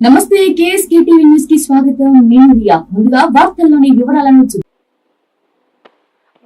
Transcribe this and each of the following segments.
నమస్తే KSK TV న్యూస్కి స్వాగతం. నేను రియా. ముందుగా వార్తల్లోని వివరాలను చూ-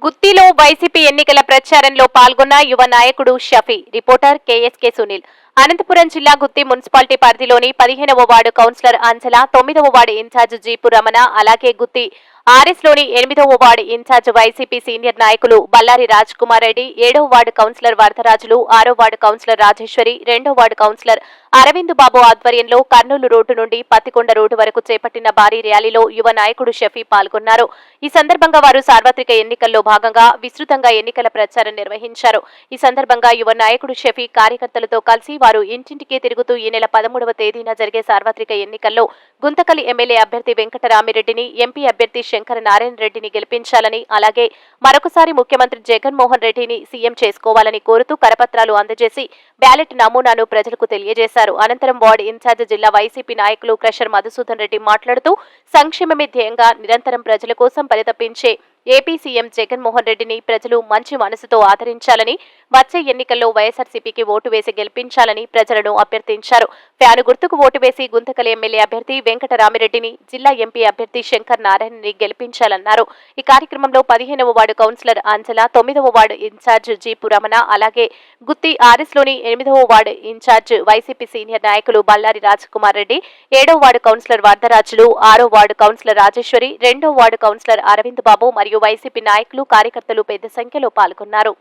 గుత్తిలో వైసీపీ ఎన్నికల ప్రచారంలో పాల్గొన్న యువ నాయకుడు Shafi. Reporter KSK Sunil. Anantapuram జిల్లా గుత్తి మున్సిపాలిటీ పరిధిలోని పదిహేనవ వార్డు కౌన్సిలర్ అంజల తొమ్మిదవ వార్డు ఇన్ఛార్జ్ జీపు రమణ అలాగే గుత్తి ఆర్ఎస్లోని ఎనిమిదవ వార్డు ఇన్ఛార్జ్ వైసీపీ సీనియర్ నాయకులు బల్లారి రాజ్ కుమార్ రెడ్డి ఏడవ వార్డు కౌన్సిలర్ వరదరాజులు ఆరో వార్డు కౌన్సిలర్ రాజేశ్వరి రెండో వార్డు కౌన్సిలర్ అరవింద్ బాబు ఆధ్వర్యంలో కర్నూలు రోడ్డు నుండి పత్తికొండ రోడ్డు వరకు చేపట్టిన భారీ ర్యాలీలో యువ నాయకుడు షఫీ పాల్గొన్నారు. ఈ సందర్భంగా వారు సార్వత్రిక ఎన్నికల్లో భాగంగా విస్తృతంగా ఎన్నికల ప్రచారం నిర్వహించారు. ఈ సందర్భంగా యువ నాయకుడు షఫీ కార్యకర్తలతో కలిసి వారు ఇంటింటికి తిరుగుతూ ఈ నెల పదమూడవ తేదీన జరిగే సార్వత్రిక ఎన్నికల్లో గుంతకలి ఎమ్మెల్యే అభ్యర్థి వెంకటరామిరెడ్డిని ఎంపీ అభ్యర్థి శంకర నారాయణ రెడ్డిని గెలిపించాలని అలాగే మరొకసారి ముఖ్యమంత్రి జగన్మోహన్ రెడ్డిని సీఎం చేసుకోవాలని కోరుతూ కరపత్రాలు అందజేసి బ్యాలెట్ నమూనాను ప్రజలకు తెలియజేశారు. అనంతరం వార్డు ఇన్ఛార్జ్ జిల్లా వైసీపీ నాయకులు క్రషర్ మధుసూదన్ రెడ్డి మాట్లాడుతూ సంక్షేమమే ధ్యేయంగా నిరంతరం ప్రజల కోసం పరితపించే ఏపీ సీఎం జగన్మోహన్ రెడ్డిని ప్రజలు మంచి మనసుతో ఆదరించాలని వచ్చే ఎన్నికల్లో వైఎస్ఆర్సీపీకి ఓటు వేసి గెలిపించాలని ప్రజలను అభ్యర్థించారు. ఫ్యాను గుర్తుకు ఓటు వేసి గుంతకల్ ఎమ్మెల్యే అభ్యర్థి వెంకటరామిరెడ్డిని జిల్లా ఎంపీ అభ్యర్థి శంకర్ నారాయణని గెలిపించాలన్నారు. ఈ కార్యక్రమంలో పదిహేనవ వార్డు కౌన్సిలర్ అంజల తొమ్మిదవ వార్డు ఇన్ఛార్జ్ జీపు రమణ అలాగే గుత్తి ఆర్ఎస్లోని ఎనిమిదవ వార్డు ఇన్ఛార్జ్ వైసీపీ సీనియర్ నాయకులు బల్లారి రాజకుమార్ రెడ్డి ఏడవ వార్డు కౌన్సిలర్ వరదరాజులు ఆరో వార్డు కౌన్సిలర్ రాజేశ్వరి రెండో వార్డు కౌన్సిలర్ అరవింద్ బాబు మరియు వైసీపీ నాయకులు కార్యకర్తలు పెద్ద సంఖ్యలో పాల్గొన్నారు.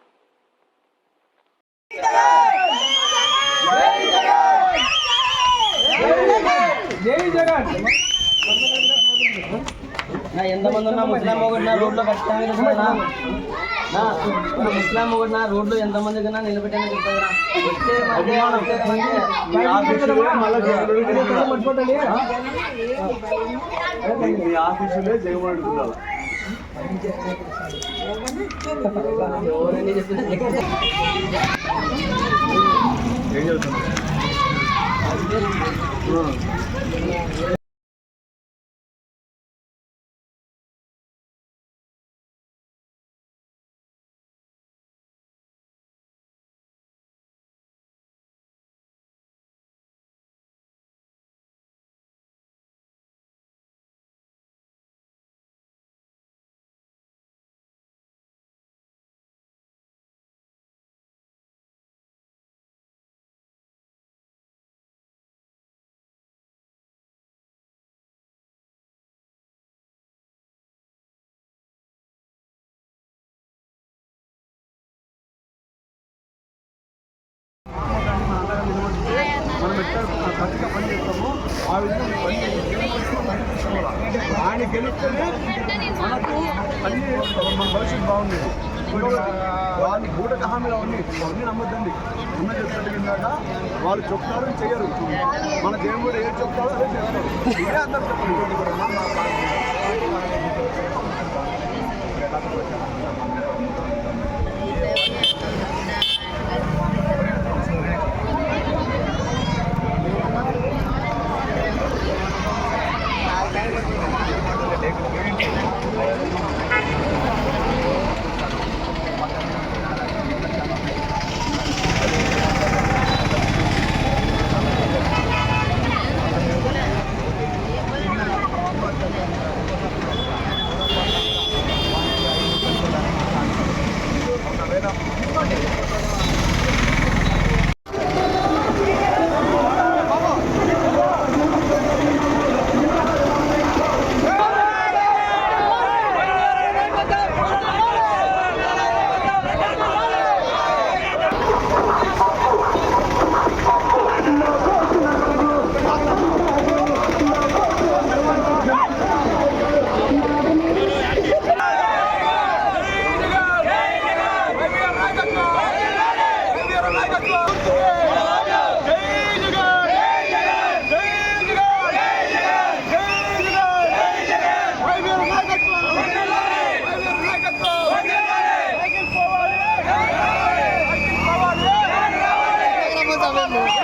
జై జగన్ నా ఎంతమంది ఉన్నా ముస్లాం ఒకటి నా రోడ్లో ఖచ్చితంగా నిలబడనా? నా నా ముస్లాం ఒకటి నా రోడ్లో ఎంతమంది కన్నా నిలబెట్టాను చెప్తారా వచ్చే ఆఫీసులో జగమడుతున్నారు ఏం చెప్తున్నారు మనం గట్టిగా పని చేస్తాము ఆ విధంగా పని చేయాలి. ఆయన గెలిస్తేనే మనకు అన్ని మన భవిష్యత్తు బాగుండేది వాళ్ళు బూటక హామీలు అవన్నీ అవన్నీ నమ్మద్దండి ఉన్న చెప్తాడు కిందాక వాళ్ళు చెప్తారు చేయరు మన దేవుడు ఏం చెప్తాడో అదే చేస్తారు ఇదే అందరూ చెప్పండి Ja, Mandarin.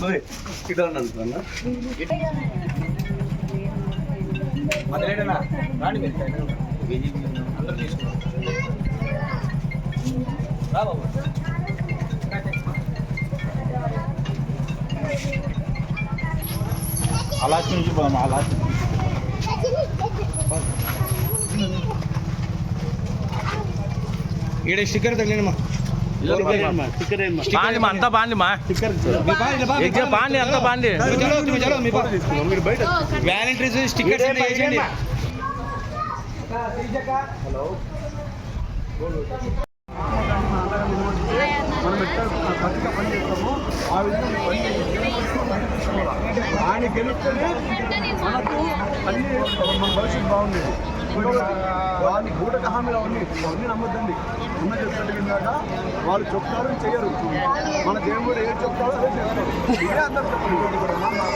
మరి ఇటు అనుకున్నా మొదలేడనా రాండి మీరు బీజేపీ తీసుకున్నాం రా బాబు ఈడ స్టిక్కర్ తగిలినమ్మా బాండి మా అంతా బాండి మా ఎగ్జామ్ బాండి అంతా బాండి మీరు బయట వ్యాలంటీర్స్ స్టిక్కర్స్ వేసేయండి మనం ఎట్లా గట్టిగా పని చేస్తామో ఆ విధంగా పని ఆయన గెలిస్తేనే మనకు అన్ని మన భవిష్యత్తు బాగుండేది. వాళ్ళు బూటక హామీలు అవన్నీ అవన్నీ నమ్మద్దండి. ఉన్న చెప్తాడు కిందాక వాళ్ళు చెప్తారు చేయరు మన దేవుడు ఏం చెప్తారో అదే చేస్తారు ఇదే అందరు చెప్పండి.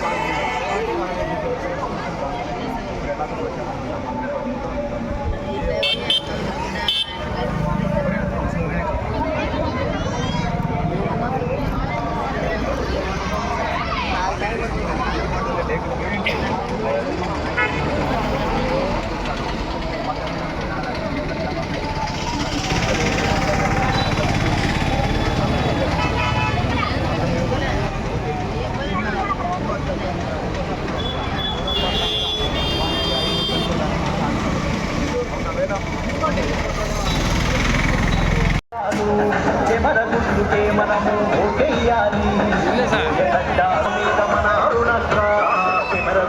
మనము ఓటేయాలి మన అరుణత్ర కెమెరా